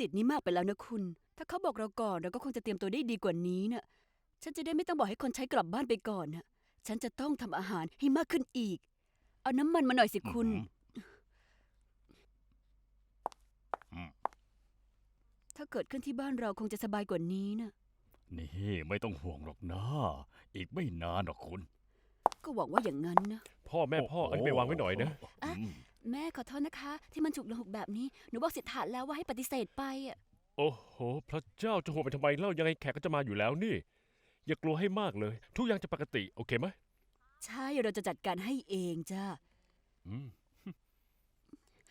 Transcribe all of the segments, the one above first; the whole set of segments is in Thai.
สิทธิ์นี้มากไปแล้วนะคุณ ถ้าเขาบอกเราก่อนเราก็คงจะเตรียมตัวได้ดีกว่านี้น่ะฉันจะได้ไม่ต้องบอกให้คนใช้กลับบ้านไปก่อนน่ะฉันจะต้องทำอาหารให้มากขึ้นอีก เอาน้ำมันมาหน่อยสิคุณอืมถ้าเกิดขึ้นที่บ้านเราคงจะสบายกว่านี้น่ะนี่ไม่ต้องห่วงหรอกนะ อีกไม่นานหรอกคุณ ก็หวังว่าอย่างนั้นนะ พ่อแม่พ่ออันนี้ไปวางไว้หน่อยนะอืม แม่ขอโทษนะคะ ที่มันฉุกละหุกแบบนี้ หนูบอกสิทธาแล้วว่าให้ปฏิเสธไปอะโอ้โห พระเจ้าจะห่วงไปทำไมเล่ายังไงแขกก็จะมาอยู่แล้วนี่ อย่ากลัวให้มากเลย ทุกอย่างจะปกติ โอเคไหมใช่เราจะจัดการให้เองจ้าอืม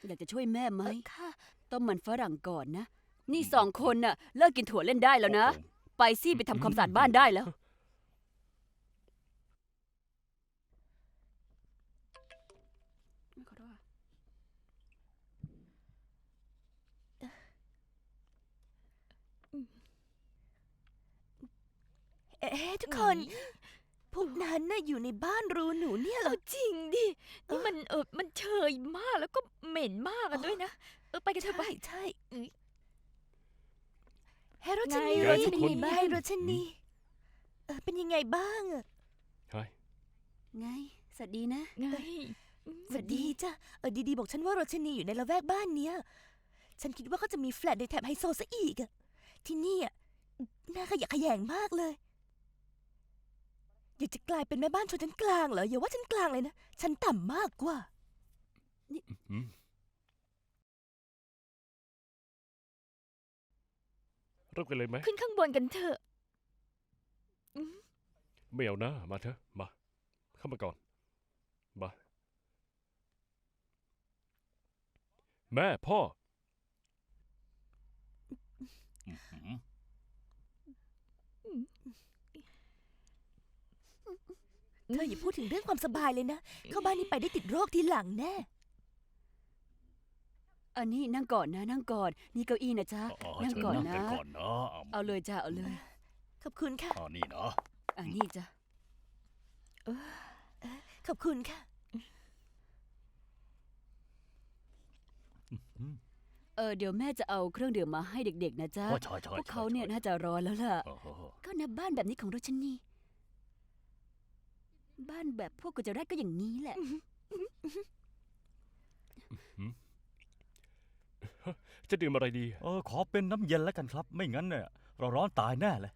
อยากจะช่วยแม่ไหมเอ่อค่ะต้มมันฝรั่งก่อนนะ นี่สองคนน่ะ เลิกกินถั่วเล่นได้แล้วนะ ไปสิไปทำความสะอาดบ้านได้แล้ว ขอโทษค่ะ เอ๊ะทุกคน พวกนั้นน่ะอยู่ในบ้านรูหนูเนี่ยเหรอจริงดิ นี่มันเออมันเชยมากแล้วก็เหม็นมากอะด้วยนะ เออไปกันเถอะไป ใช่ใช่อุ๊ยเฮ้ยโรชนีไงเป็นทุกคนยังไงบ้างโรชนีเออเป็นยังไงบ้างอะใช่ไง สวัสดีนะ ไงสวัสดีจ้ะเออดีๆบอกฉันว่าโรชนีอยู่ในละแวกบ้านเนี้ยฉันคิดว่าเขาจะมีแฟลตในแถบไฮโซซะอีกอะที่นี่อะน่าขยะแขยงมากเลย อยากจะกลายเป็นแม่บ้านชนชั้นกลางเหรออย่าว่าฉันกลางเลยนะฉันต่ำมากกว่า อืมเริ่มกันเลยไหม ขึ้นข้างบนกันเถอะ ไม่เอานะมาเถอะ มา เข้ามาก่อน มา แม่พ่อ อืม เธออย่าพูดถึงเรื่องความสบายเลยนะ เข้าบ้านนี้ไปได้ติดโรคทีหลังแน่ อันนี้นั่งก่อนนะ นั่งก่อน นี่เก้าอี้นะจ๊ะอ๋อนั่งเชิญก่อนนั่งนะกันก่อนนะเอาเลยจ้ะเอาเลย ขอบคุณค่ะอ่านี่นะอันนี้จ้ะขอบคุณค่ะ เออเดี๋ยวแม่จะเอาเครื่องดื่มมาให้เด็กๆ นะจ๊ะอ๋อใช่ใช่พวกใช่เขาเนี่ยใช่น่าจะร้อนแล้วล่ะเออก็นะบ้านแบบนี้ของราชนี บ้านแบบพวกกุจราชก็อย่างนี้แหละ จะดื่มอะไรดี เออขอเป็นน้ำเย็นแล้วกันครับ ไม่งั้นเนี่ยเราร้อนตายแน่เลย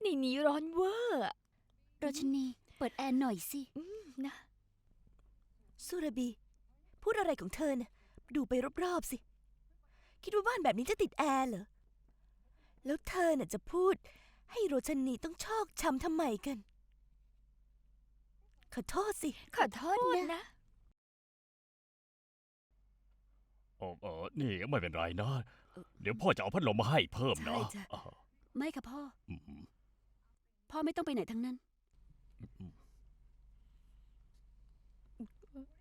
ในนี้ร้อนเวอร์อะราชนี เปิดแอร์หน่อยสิอืมนะสุรบี พูดอะไรของเธอเนี่ยดูไปรอบๆสิ คิดว่าบ้านแบบนี้จะติดแอร์เหรอ แล้วเธอน่ะจะพูด ให้โรชนีต้องชอกช้ำทำไมกัน ขอโทษสิ ขอโทษนะ เออเออนี่ไม่เป็นไรนะ เดี๋ยวพ่อจะเอาพัดลมมาให้เพิ่มนะใช่จ้ะ อ่าไม่ค่ะพ่อ อืมพ่อไม่ต้องไปไหนทั้งนั้น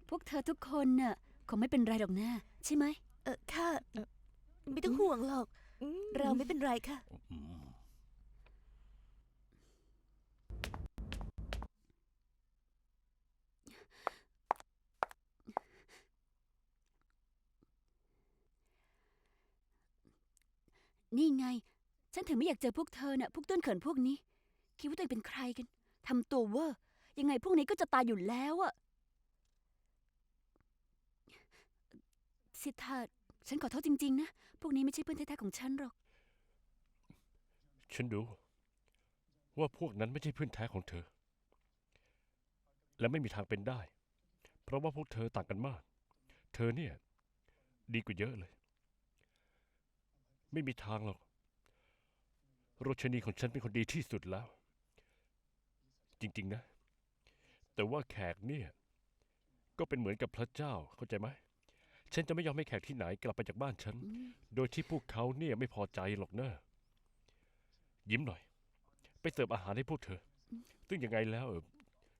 พวกเธอทุกคนน่ะคงไม่เป็นไรหรอกนะใช่ไหม เออค่ะ ไม่ต้องห่วงหรอก เราไม่เป็นไรค่ะ อืม นี่ไง ฉันถึงไม่อยากเจอพวกเธอน่ะพวกต้นเขินพวกนี้ คิดว่าตัวเองเป็นใครกันทำตัวเว่ายังไงพวกนี้ก็จะตายอยู่แล้วอะสิทธาฉันขอโทษจริง ๆ นะ พวกนี้ไม่ใช่เพื่อนแท้ๆของฉันหรอก ฉันดูว่าพวกนั้นไม่ใช่เพื่อนแท้ของเธอ และไม่มีทางเป็นได้ เพราะว่าพวกเธอต่างกันมาก เธอเนี่ย ดีกว่าเยอะเลย ไม่มีทางหรอก โรชนีของฉันเป็นคนดีที่สุดแล้ว จริง ๆ นะ แต่ว่าแขกเนี่ย ก็เป็นเหมือนกับพระเจ้าเข้าใจไหมฉันจะไม่ยอมให้แขกที่ไหนกลับไปจากบ้านฉัน โดยที่พวกเขาเนี่ยไม่พอใจหรอกเนอะยิ้มหน่อย ไปเสิร์ฟอาหารให้พวกเธอ ซึ่งยังไงแล้วเออ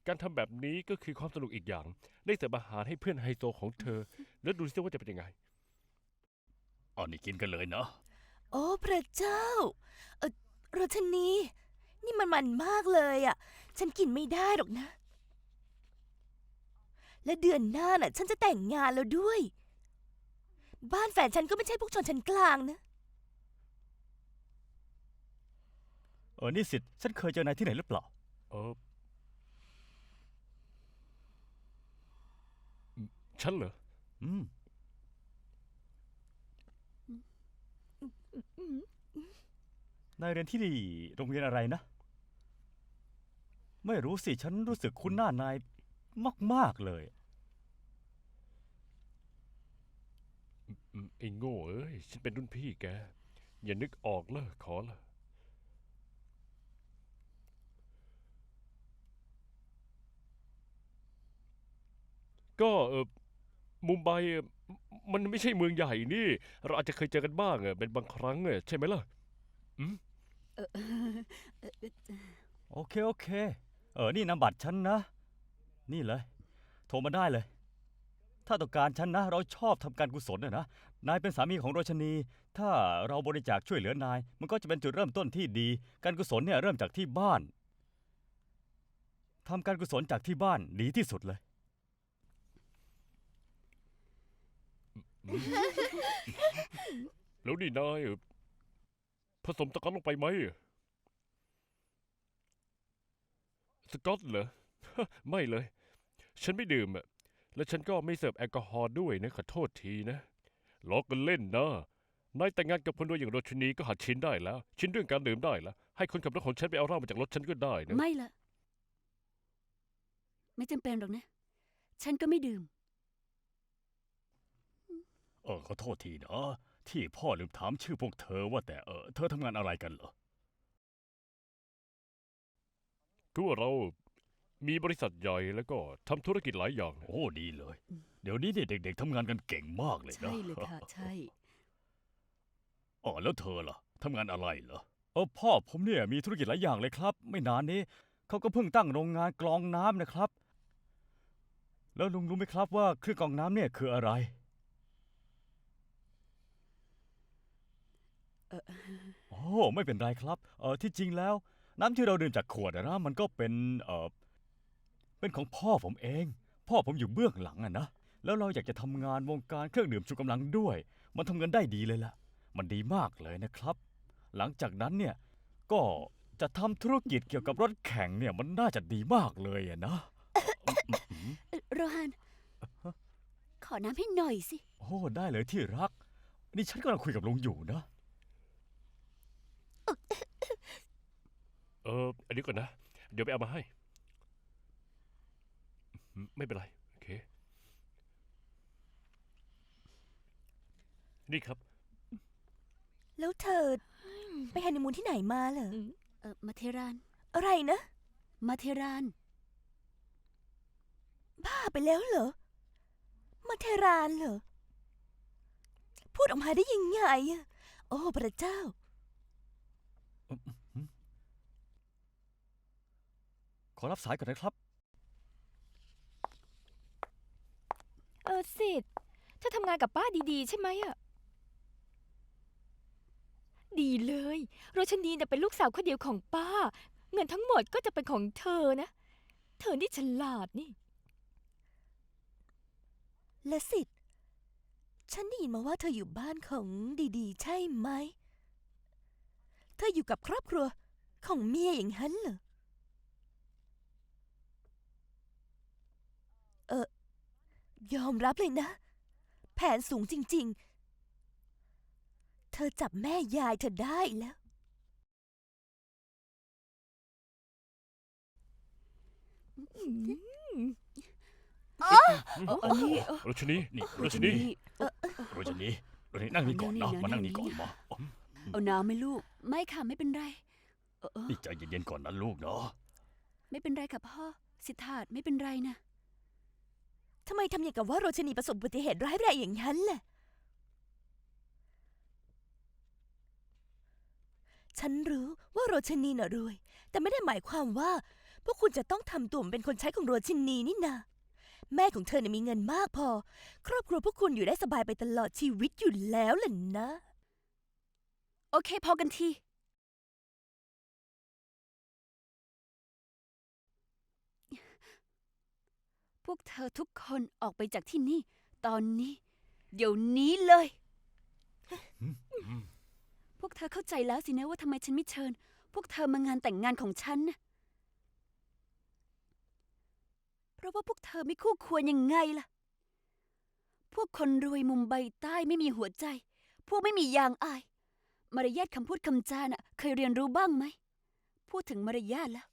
การทำแบบนี้ก็คือความสนุกอีกอย่าง ได้เสิร์ฟอาหารให้เพื่อนไฮโซของเธอ แล้วดูซิว่าจะเป็นยังไงเอานี่กินกันเลยนะ โอ้พระเจ้า เออโรชนี นี่มันมันมากเลยอะ ฉันกินไม่ได้หรอกนะ และเดือนหน้าน่ะ ฉันจะแต่งงานแล้วด้วย บ้านแฟนฉันก็ไม่ใช่พวกชนชั้นกลางนะ เออนี่สิทธิ์ฉันเคยเจอนายที่ไหนหรือเปล่า เออฉันเหรอ อืม อืม นายเรียนที่โรงเรียนอะไรนะ ไม่รู้สิ ฉันรู้สึกคุ้นหน้านายมาก ๆ เลยอืมไอ้โง่เอ้ย ฉันเป็นรุ่นพี่แก อย่านึกออกเลยขอละก็เออมุมไบ มันไม่ใช่เมืองใหญ่นี่ เราอาจจะเคยเจอกันบ้างอะเป็นบางครั้งอะใช่ไหมล่ะอโอเคโอเค เออ นี่นามบัตรฉันนะ นี่เลย โทรมาได้เลย ถ้าต้องการฉันนะ เราชอบทำการกุศลนะนะ นายเป็นสามีของโรชนี ถ้าเราบริจาคช่วยเหลือนาย มันก็จะเป็นจุดเริ่มต้นที่ดี การกุศลเนี่ยเริ่มจากที่บ้านทำการกุศลจากที่บ้านดีที่สุดเลย แล้วนี่นายผสมตะกอนลงไปไหมสกอตเหรอ ไม่เลย ฉันไม่ดื่มอะและฉันก็ไม่เสิร์ฟแอลกอฮอล์ด้วยนะขอโทษทีนะล้อกันเล่นนะนายแต่งงานกับคนรวยอย่างโรชนีก็หัดชินได้แล้ว ชินเรื่องการดื่มได้แล้ว ให้คนขับรถของฉันไปเอาเหล้ามาจากรถฉันก็ได้นะ ไม่ละ ไม่จำเป็นหรอกนะ ฉันก็ไม่ดื่ม ออขอโทษทีนะที่พ่อลืมถามชื่อพวกเธอว่าแต่เออเธอทำงานอะไรกันเหรอคือว่าเรามีบริษัทใหญ่แล้วก็ทำธุรกิจหลายอย่างนะโอ้ดีเลย เดี๋ยวนี้เนี่ยเด็ก ๆทำงานกันเก่งมากเลยนะใช่เลยค่ะ ใช่ อ๋อแล้วเธอล่ะทำงานอะไรเหรอเออพ่อผมเนี่ยมีธุรกิจหลายอย่างเลยครับ ไม่นานนี้เขาก็เพิ่งตั้งโรงงานกรองน้ำนะครับ แล้วลุงรู้ไหมครับว่าเครื่องกรองน้ำเนี่ยคืออะไร เอ่อ โอ้ไม่เป็นไรครับเออที่จริงแล้ว น้ำที่เราดื่มจากขวดอะนะมันก็เป็นเออเป็นของพ่อผมเอง พ่อผมอยู่เบื้องหลังอะนะแล้วเราอยากจะทำงานวงการเครื่องดื่มชูกำลังด้วย มันทำเงินได้ดีเลยล่ะ มันดีมากเลยนะครับ หลังจากนั้นเนี่ยก็จะทำธุรกิจเกี่ยวกับรถแข่งเนี่ยมันน่าจะดีมากเลยอะนะเอ่อโรฮัน ขอน้ำให้หน่อยสิ โอ้ได้เลยที่รัก นี่ฉันกำลังคุยกับลุงอยู่นะ ออ อันนี้ก่อนนะ เดี๋ยวไปเอามาให้อืมไม่เป็นไร โอเค นี่ครับ แล้วเธอ ไปฮันนีมูนที่ไหนมาเหรอ เออมาเทราน อะไรนะ มาเทราน บ้าไปแล้วเหรอ มาเทรานเหรอ พูดออกมาได้ยังไงอะโอ้ พระเจ้า ขอรับสายก่อนนะครับ เออสิทธิ์เธอทำงานกับป้าดีๆ ใช่ไหมอะดีเลย โรชนีเนี่ยเป็นลูกสาวคนเดียวของป้า เงินทั้งหมดก็จะเป็นของเธอนะ เธอนี่ฉลาดนี่ และสิทธิ์ ฉันได้ยินมาว่าเธออยู่บ้านของดีๆ ใช่ไหม เธออยู่กับครอบครัวของเมียอย่างนั้นเหรอ เออยอมรับเลยนะ แผนสูงจริง ๆ เธอจับแม่ยายเธอได้แล้วเออเออนี่เออโรชนีนี่โรชนีเออโรชนีโรชนีนั่งนี่ก่อนนั่นะงนี่นะมานั่งนี่นั่งก่อนนี่มาอ๋อเอาน้ำไหมลูก ไม่ค่ะ ไม่เป็นไร เออเออนี่ใจเย็นๆก่อนนะลูกเนาะ ไม่เป็นไรค่ะพ่อ สิทธาตไม่เป็นไรนะ ทำไมทำอย่างกับว่าโรชนีประสบอุบัติเหตุร้ายแรงอย่างนั้นล่ะ ฉันรู้ว่าโรชนีน่ะรวย แต่ไม่ได้หมายความว่า พวกคุณจะต้องทำตัวเป็นคนใช้ของโรชนีนี่นาแม่ของเธอน่ะมีเงินมากพอ ครอบครัวพวกคุณอยู่ได้สบายไปตลอดชีวิตอยู่แล้วล่ะนะ โอเค พอกันที วกเธอทุกคนออกไปจากที่นี่ ตอนนี้ เดี๋ยวนี้เลย พวกเธอเข้าใจแล้วสินะว่าทำไมฉันไม่เชิญ พวกเธอมางานแต่งงานของฉันนะเพราะว่าพวกเธอไม่คู่ควรยังไงล่ะ พวกคนรวยมุมใบใต้ไม่มีหัวใจ พวกไม่มียางอาย มารยาทคำพูดคำจาน่ะ เคยเรียนรู้บ้างไหม พูดถึงมารยาทแล้ว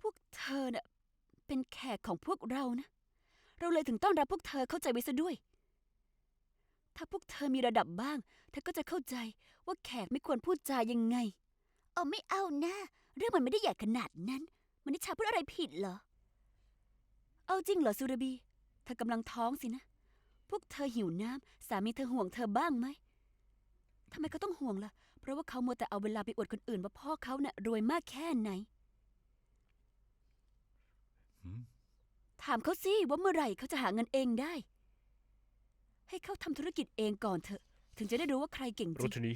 พวกเธอน่ะ เป็นแขกของพวกเรานะ เราเลยถึงต้อนรับพวกเธอเข้าใจไว้ซะด้วย ถ้าพวกเธอมีระดับบ้าง เธอก็จะเข้าใจว่าแขกไม่ควรพูดจายังไง เอาไม่เอานะ เรื่องมันไม่ได้ใหญ่ขนาดนั้น มันนิชาพูดอะไรผิดเหรอ เอาจริงเหรอสุรบี เธอกำลังท้องสินะ พวกเธอหิวน้ำสามีเธอห่วงเธอบ้างไหมทำไมเขาต้องห่วงล่ะ เพราะว่าเขามัวแต่เอาเวลาไปอวดคนอื่นว่าพ่อเขาเน่ะรวยมากแค่ไหนหืม ถามเขาสิว่าเมื่อไหร่เขาจะหาเงินเองได้ ให้เขาทำธุรกิจเองก่อนเถอะ ถึงจะได้รู้ว่าใครเก่งจโรริง ชนี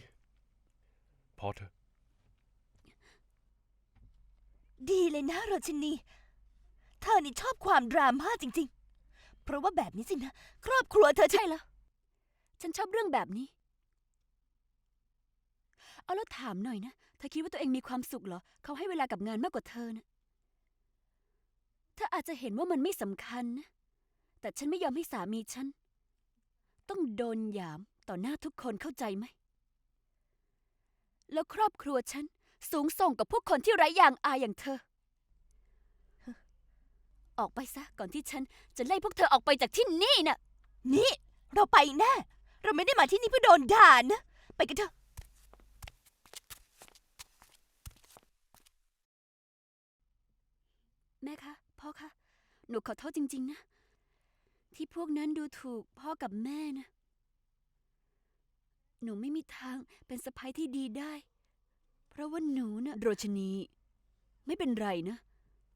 พอเถอะดีเลยนะโรชนี เธอนี่ชอบความดราม่าจริง ๆ เพราะว่าแบบนี้สินะ ครอบครัวเธอจะใช่แล้ว ฉันชอบเรื่องแบบนี้ เอาแล้วถามหน่อยนะ เธอคิดว่าตัวเองมีความสุขเหรอ เขาให้เวลากับงานมากกว่าเธอนะ เธออาจจะเห็นว่ามันไม่สำคัญนะ แต่ฉันไม่ยอมให้สามีฉัน ต้องโดนหยามต่อหน้าทุกคนเข้าใจไหม แล้วครอบครัวฉันสูงส่งกับพวกคนที่ไร้ยางอายอย่างเธอ ออกไปซะก่อนที่ฉันจะไล่พวกเธอออกไปจากที่นี่น่ะ นี่ เราไปแน่เราไม่ได้มาที่นี่เพื่อโดนด่านะ ไปกันเถอะ แม่คะ พ่อคะ หนูขอโทษจริง ๆ นะ ที่พวกนั้นดูถูกพ่อกับแม่นะ หนูไม่มีทางเป็นสะพ้ยที่ดีได้ เพราะว่าหนูนะ่ะโรชนี ไม่เป็นไรนะ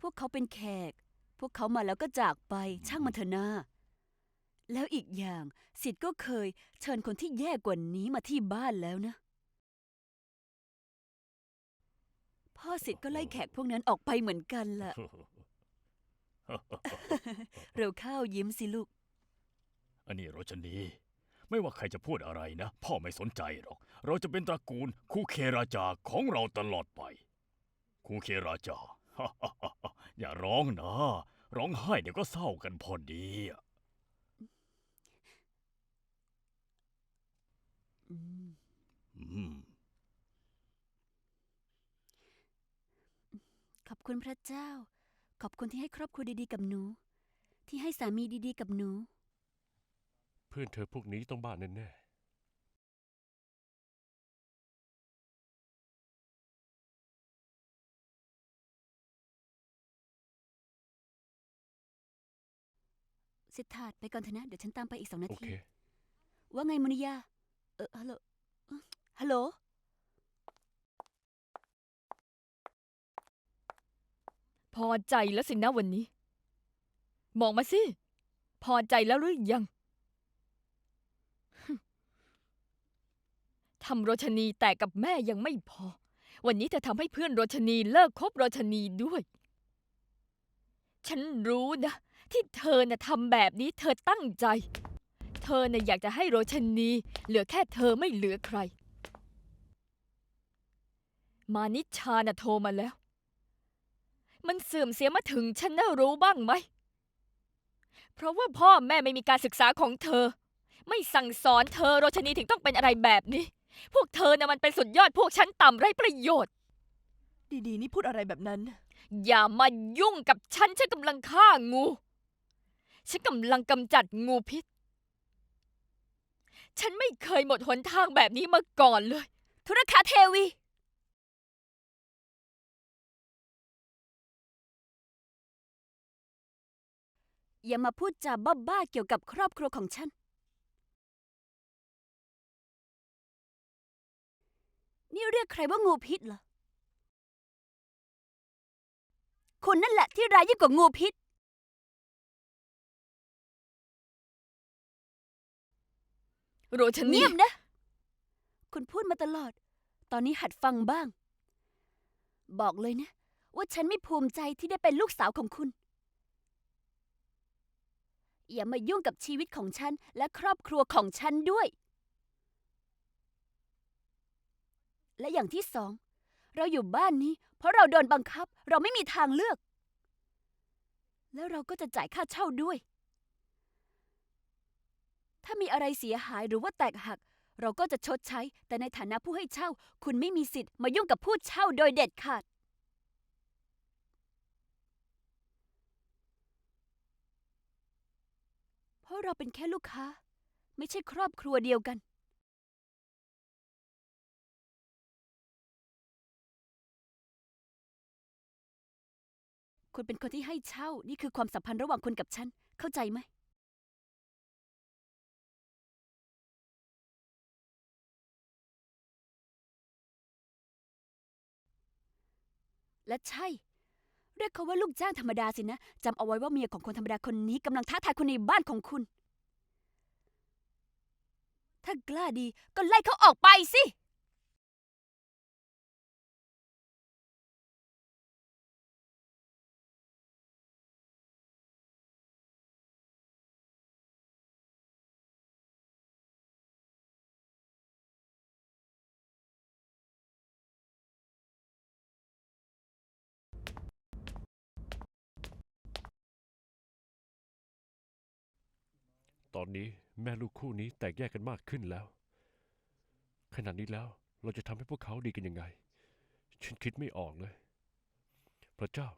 พวกเขาเป็นแขก พวกเขามาแล้วก็จากไปช่างมันเถอะนาแล้วอีกอย่างสิทธ์ก็เคยเชิญคนที่แย่กว่านี้มาที่บ้านแล้วนะ พ่อสิทธ์ก็ไล่แขกพวกนั้นออกไปเหมือนกันล่ะ เร็วเข้ายิ้มสิลูก อันนี้โรชนี ไม่ว่าใครจะพูดอะไรนะ พ่อไม่สนใจหรอก เราจะเป็นตระกูลคูเคราจาของเราตลอดไป คูเคราจา อย่าร้องนะ ร้องไห้เดี๋ยวก็เศร้ากันพอดีอะอืมอืมขอบคุณพระเจ้า ขอบคุณที่ให้ครอบครัวดีๆกับหนู ที่ให้สามีดีๆกับหนู เพื่อนเธอพวกนี้ต้องบ้าแน่สิทธาตไปก่อนเถอะนะ เดี๋ยวฉันตามไปอีกสองๆนาโอที เค ว่าไงมุนิยา เออฮัลโหลเอ้อฮัลโหล พอใจแล้วสินะวันนี้บอกมาสิ พอใจแล้วหรือยังทำโรชนีแต่กับแม่ยังไม่พอ วันนี้เธอทำให้เพื่อนโรชนีเลิกคบโรชนีด้วย ฉันรู้นะ ที่เธอน่ะทำแบบนี้เธอตั้งใจ เธอน่ะอยากจะให้โรชนี เหลือแค่เธอไม่เหลือใคร มานิชาน่ะโทรมาแล้ว มันเสื่อมเสียมาถึงฉันน่ะรู้บ้างไหม เพราะว่าพ่อแม่ไม่มีการศึกษาของเธอ ไม่สั่งสอนเธอโรชนีถึงต้องเป็นอะไรแบบนี้ พวกเธอน่ะมันเป็นสุดยอดพวกฉันต่ำไร้ประโยชน์ ดีๆ นี่พูดอะไรแบบนั้น อย่ามายุ่งกับฉันฉันกำลังฆ่างู ฉันกำลังกำจัดงูพิษ ฉันไม่เคยหมดหนทางแบบนี้มาก่อนเลย ธุรคาเทวี อย่ามาพูดจาบ้าๆเกี่ยวกับครอบครัวของฉัน นี่เรียกใครว่างูพิษเหรอ คุณนั่นแหละที่ร้ายยิ่งกว่างูพิษ โรชนีเงียบนะ คุณพูดมาตลอด ตอนนี้หัดฟังบ้าง บอกเลยนะ ว่าฉันไม่ภูมิใจที่ได้เป็นลูกสาวของคุณ อย่ามายุ่งกับชีวิตของฉัน และครอบครัวของฉันด้วย และอย่างที่สอง เราอยู่บ้านนี้ เพราะเราโดนบังคับ เราไม่มีทางเลือก แล้วเราก็จะจ่ายค่าเช่าด้วย ถ้ามีอะไรเสียหายหรือว่าแตกหัก เราก็จะชดใช้ แต่ในฐานะผู้ให้เช่า คุณไม่มีสิทธิ์มายุ่งกับผู้เช่าโดยเด็ดขาด เพ ราะเราเป็นแค่ลูกค้า ไม่ใช่ครอบครัวเดียวกันคุณเป็นคนที่ให้เช่า นี่คือความสัมพันธ์ระหว่างคุณกับฉัน เข้าใจไหม และใช่ รียกเขาว่าลูกจ้างธรรมดาสินะจำเอาไว้ว่าเมียของคนธรรมดาคนนี้กำลังท้าทายคนในบ้านของคุณ ถ้ากล้าดีก็ไล่เขาออกไปสิ อนนี้แม่ลูกคู่นี้แตกแยกกันมากขึ้นแล้ว ขนาดนี้แล้วเราจะทำให้พวกเขาดีกันยังไง ฉันคิดไม่ออกเลย พระเจ้า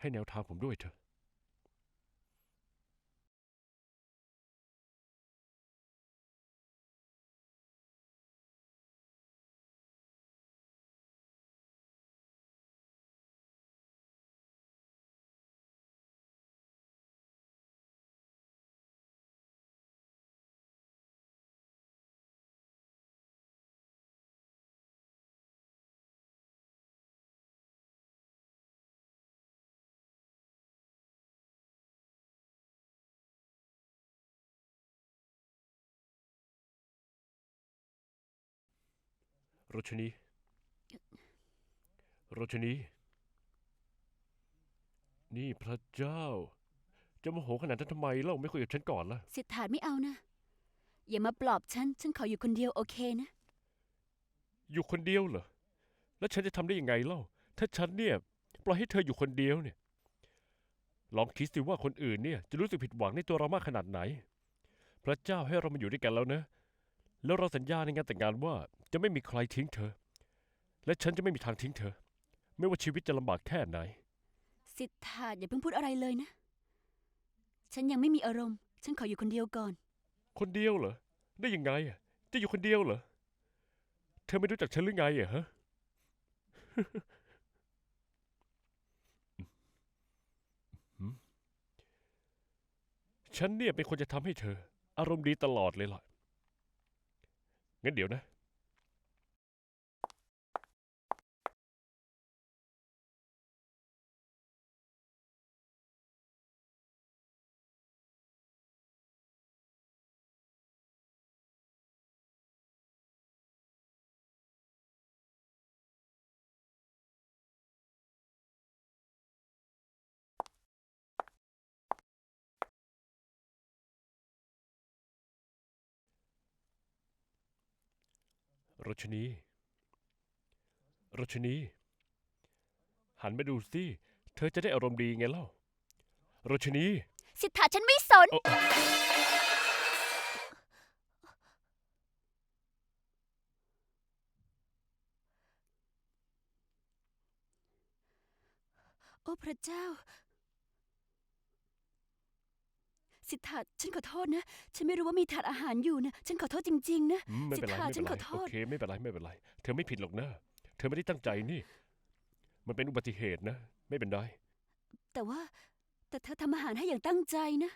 ให้แนวทางผมด้วยเถอะ รชนีโรชนี นี่พระเจ้า จะโมโหขนาดนั้นทำไมเล่าไม่คุยกับฉันก่อนล่ะ สิทธาไม่เอานะ อย่ามาปลอบฉัน ฉันขออยู่คนเดียวโอเคนะ อยู่คนเดียวเหรอ แล้วฉันจะทำได้ยังไงเล่า ถ้าฉันเนี่ยปล่อยให้เธออยู่คนเดียวเนี่ย ลองคิดสิว่าคนอื่นเนี่ยจะรู้สึกผิดหวังในตัวเรามากขนาดไหน พระเจ้าให้เรามาอยู่ด้วยกันแล้วนะ แล้วเราสัญญาในงานแต่งงานว่าจะไม่มีใครทิ้งเธอ และฉันจะไม่มีทางทิ้งเธอ ไม่ว่าชีวิตจะลำบากแค่ไหน สิทธาอย่าเพิ่งพูดอะไรเลยนะ ฉันยังไม่มีอารมณ์ ฉันขออยู่คนเดียวก่อน คนเดียวเหรอ ได้ยังไงอะจะอยู่คนเดียวเหรอ เธอไม่รู้จักฉันหรือไงอะฮะ ฉันเนี่ยเป็นคนจะทำให้เธอ อารมณ์ดีตลอดเลยล่ะ งั้นเดี๋ยวนะ รชนีโรชนี หันมาดูสิ เธอจะได้อารมณ์ดีไงเล่าโรชนี สิทธาฉันไม่สน เอ่อ โอ้พระเจ้า สิทธาฉันขอโทษนะ ฉันไม่รู้ว่ามีถาดอาหารอยู่นะ ฉันขอโทษจริง ๆ นะ อืมไม่เป็นไรสิทธาไม่ฉัเป็นนไรขอโทษโอเคไม่เป็นไรไม่เป็นไร เธอไม่ผิดหรอกนะ เธอไม่ได้ตั้งใจนี่ มันเป็นอุบัติเหตุนะ ไม่เป็นไร แต่ว่า แต่เธอทำอาหารให้อย่างตั้งใจนะ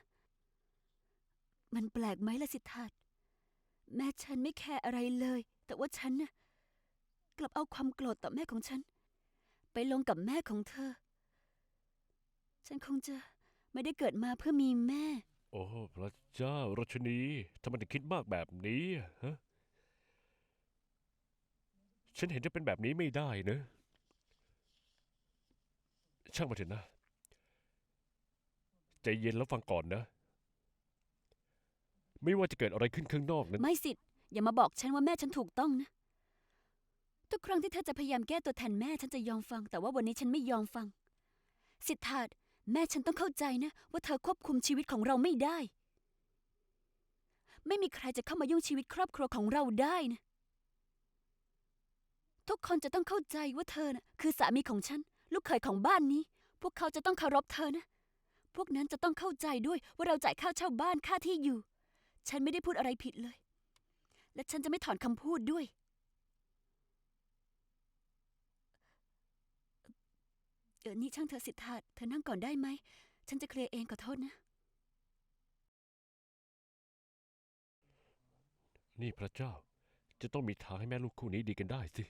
มันแปลกไหมล่ะสิทธาแม่ฉันไม่แคร์อะไรเลย แต่ว่าฉันน่ะกลับเอาความโกรธต่อแม่ของฉัน ไปลงกับแม่ของเธอ ฉันคงจะไม่ได้เกิดมาเพื่อมีแม่โอ้พระเจ้าโรชนีทำไมถึงคิดมากแบบนี้ฮะฉันเห็นจะเป็นแบบนี้ไม่ได้นะ ช่างมาเถอะนะ ใจเย็นแล้วฟังก่อนนะ ไม่ว่าจะเกิดอะไรขึ้นข้างนอกนั้น ไม่สิทธิ์อย่ามาบอกฉันว่าแม่ฉันถูกต้องนะ ทุกครั้งที่เธอจะพยายามแก้ตัวแทนแม่ฉันจะยอมฟัง แต่ว่าวันนี้ฉันไม่ยอมฟัง สิทธาต แม่ฉันต้องเข้าใจนะ ว่าเธอควบคุมชีวิตของเราไม่ได้ ไม่มีใครจะเข้ามายุ่งชีวิตครอบครัวของเราได้นะ ทุกคนจะต้องเข้าใจว่าเธอน่ะคือสามีของฉัน ลูกเขยของบ้านนี้ พวกเขาจะต้องเคารพเธอนะ พวกนั้นจะต้องเข้าใจด้วยว่าเราจ่ายค่าเช่าบ้านค่าที่อยู่ ฉันไม่ได้พูดอะไรผิดเลย และฉันจะไม่ถอนคำพูดด้วย ออนี่ช่างเธอสิทธาเธอนั่งก่อนได้ไหม ฉันจะเคลียร์เองขอโทษนะ นี่พระเจ้า จะต้องมีทางให้แม่ลูกคู่นี้ดีกันได้สิ